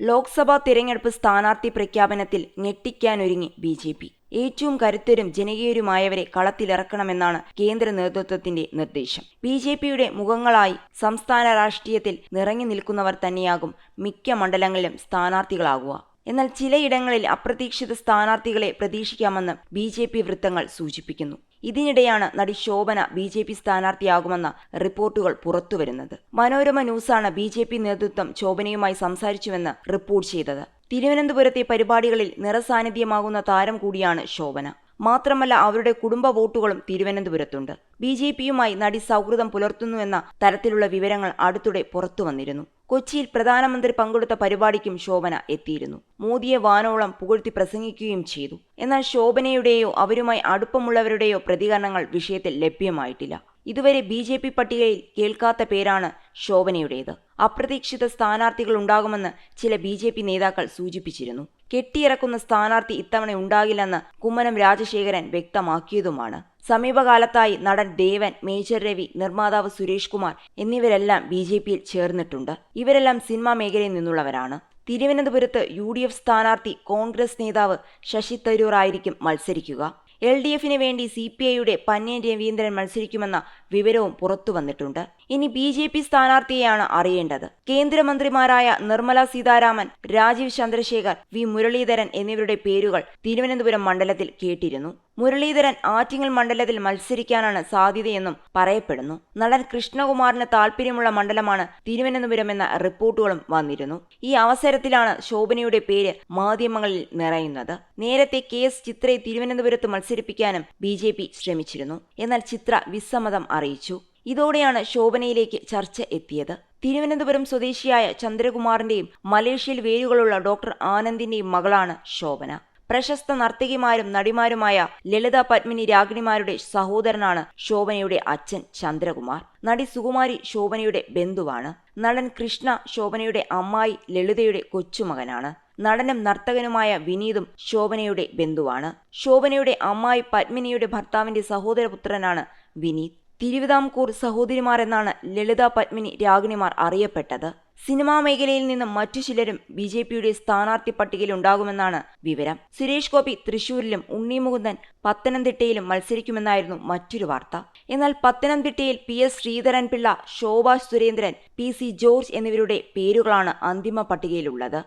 ലോക്സഭാ തിരഞ്ഞെടുപ്പ് സ്ഥാനാർത്ഥി പ്രഖ്യാപനത്തിൽ ഞെട്ടിക്കാനൊരുങ്ങി ബി ജെ പി. ഏറ്റവും കരുത്തരും ജനകീയരുമായവരെ കളത്തിലിറക്കണമെന്നാണ് കേന്ദ്ര നേതൃത്വത്തിന്റെ നിർദ്ദേശം. ബി ജെ പിയുടെ മുഖങ്ങളായി സംസ്ഥാന രാഷ്ട്രീയത്തിൽ നിറങ്ങി നിൽക്കുന്നവർ തന്നെയാകും മിക്ക മണ്ഡലങ്ങളിലും സ്ഥാനാർത്ഥികളാകുക. എന്നാൽ ചിലയിടങ്ങളിൽ അപ്രതീക്ഷിത സ്ഥാനാർത്ഥികളെ പ്രതീക്ഷിക്കാമെന്ന് ബി വൃത്തങ്ങൾ സൂചിപ്പിക്കുന്നു. ഇതിനിടെയാണ് നടി ശോഭന ബി ജെ പി സ്ഥാനാർത്ഥിയാകുമെന്ന റിപ്പോർട്ടുകൾ പുറത്തുവരുന്നത്. മനോരമ ന്യൂസാണ് ബി ജെ പി നേതൃത്വം ശോഭനയുമായി സംസാരിച്ചുവെന്ന് റിപ്പോർട്ട് ചെയ്തത്. തിരുവനന്തപുരത്തെ പരിപാടികളിൽ നിറസാന്നിധ്യമാകുന്ന താരം കൂടിയാണ് ശോഭന. മാത്രമല്ല അവരുടെ കുടുംബ വോട്ടുകളും തിരുവനന്തപുരത്തുണ്ട്. ബി ജെ പിയുമായി നടി സൗഹൃദം പുലർത്തുന്നുവെന്ന തരത്തിലുള്ള വിവരങ്ങൾ അടുത്തിടെ പുറത്തു വന്നിരുന്നു കൊച്ചിയിൽ പ്രധാനമന്ത്രി പങ്കെടുത്ത പരിപാടിക്കും ശോഭന എത്തിയിരുന്നു. മോദിയെ വാനോളം പുകഴ്ത്തി പ്രസംഗിക്കുകയും ചെയ്തു. എന്നാൽ ശോഭനയുടെയോ അവരുമായി അടുപ്പമുള്ളവരുടെയോ പ്രതികരണങ്ങൾ വിഷയത്തിൽ ലഭ്യമായിട്ടില്ല. ഇതുവരെ ബി ജെ പി പട്ടികയിൽ കേൾക്കാത്ത പേരാണ് ശോഭനയുടേത്. അപ്രതീക്ഷിത സ്ഥാനാർത്ഥികൾ ഉണ്ടാകുമെന്ന് ചില ബി നേതാക്കൾ സൂചിപ്പിച്ചിരുന്നു. കെട്ടിയിറക്കുന്ന സ്ഥാനാർത്ഥി ഇത്തവണ ഉണ്ടാകില്ലെന്ന് കുമ്മനം രാജശേഖരൻ വ്യക്തമാക്കിയതുമാണ്. സമീപകാലത്തായി നടൻ ദേവൻ മേജർ രവി നിർമ്മാതാവ് സുരേഷ് കുമാർ എന്നിവരെല്ലാം ബി ജെ പിയിൽ ചേർന്നിട്ടുണ്ട്. ഇവരെല്ലാം സിനിമാ മേഖലയിൽ നിന്നുള്ളവരാണ്. തിരുവനന്തപുരത്ത് യു ഡി എഫ് സ്ഥാനാർത്ഥി കോൺഗ്രസ് നേതാവ് ശശി തരൂർ ആയിരിക്കും മത്സരിക്കുക. എൽ ഡി എഫിന് വേണ്ടി സി പി ഐയുടെ പന്ന്യൻ രവീന്ദ്രൻ മത്സരിക്കുമെന്ന വിവരവും പുറത്തു വന്നിട്ടുണ്ട്. ഇനി ബി ജെ പി സ്ഥാനാർത്ഥിയെയാണ് അറിയേണ്ടത്. കേന്ദ്രമന്ത്രിമാരായ നിർമ്മല സീതാരാമൻ രാജീവ് ചന്ദ്രശേഖർ വി മുരളീധരൻ എന്നിവരുടെ പേരുകൾ തിരുവനന്തപുരം മണ്ഡലത്തിൽ കേട്ടിരുന്നു. മുരളീധരൻ ആറ്റിങ്ങൽ മണ്ഡലത്തിൽ മത്സരിക്കാനാണ് സാധ്യതയെന്നും പറയപ്പെടുന്നു. നടൻ കൃഷ്ണകുമാറിന് താൽപ്പര്യമുള്ള മണ്ഡലമാണ് തിരുവനന്തപുരം എന്ന റിപ്പോർട്ടുകളും വന്നിരുന്നു. ഈ അവസരത്തിലാണ് ശോഭനയുടെ പേര് മാധ്യമങ്ങളിൽ നിറയുന്നത്. നേരത്തെ കെ എസ് ചിത്രയെ തിരുവനന്തപുരത്ത് മത്സരിപ്പിക്കാനും ബി ജെ പി ശ്രമിച്ചിരുന്നു. എന്നാൽ ചിത്ര വിസമ്മതം അറിയിച്ചു. ഇതോടെയാണ് ശോഭനയിലേക്ക് ചർച്ച എത്തിയത്. തിരുവനന്തപുരം സ്വദേശിയായ ചന്ദ്രകുമാറിന്റെയും മലേഷ്യയിൽ വേരുകളുള്ള ഡോക്ടർ ആനന്ദിന്റെയും മകളാണ് ശോഭന. പ്രശസ്ത നർത്തകിമാരും നടിമാരുമായ ലളിത പത്മിനി രാഗിണിമാരുടെ സഹോദരനാണ് ശോഭനയുടെ അച്ഛൻ ചന്ദ്രകുമാർ. നടി സുകുമാരി ശോഭനയുടെ ബന്ധുവാണ്. നടൻ കൃഷ്ണ ശോഭനയുടെ അമ്മായി ലളിതയുടെ കൊച്ചുമകനാണ്. നടനും നർത്തകനുമായ വിനീതും ശോഭനയുടെ ബന്ധുവാണ്. ശോഭനയുടെ അമ്മായി പത്മിനിയുടെ ഭർത്താവിന്റെ സഹോദരപുത്രനാണ് വിനീത്. തിരുവിതാംകൂർ സഹോദരിമാർ എന്നാണ് ലളിത പത്മിനി രാഗിണിമാർ അറിയപ്പെട്ടത്. സിനിമാ മേഖലയിൽ നിന്നും മറ്റു ചിലരും ബി ജെ പിയുടെ സ്ഥാനാർത്ഥി പട്ടികയിൽ ഉണ്ടാകുമെന്നാണ് വിവരം. സുരേഷ് ഗോപി തൃശൂരിലും ഉണ്ണി മുകുന്ദൻ പത്തനംതിട്ടയിലും മത്സരിക്കുമെന്നായിരുന്നു മറ്റൊരു വാർത്ത. എന്നാൽ പത്തനംതിട്ടയിൽ P S Sreedharan Pillai Shobha Surendran P C George എന്നിവരുടെ പേരുകളാണ് അന്തിമ പട്ടികയിലുള്ളത്.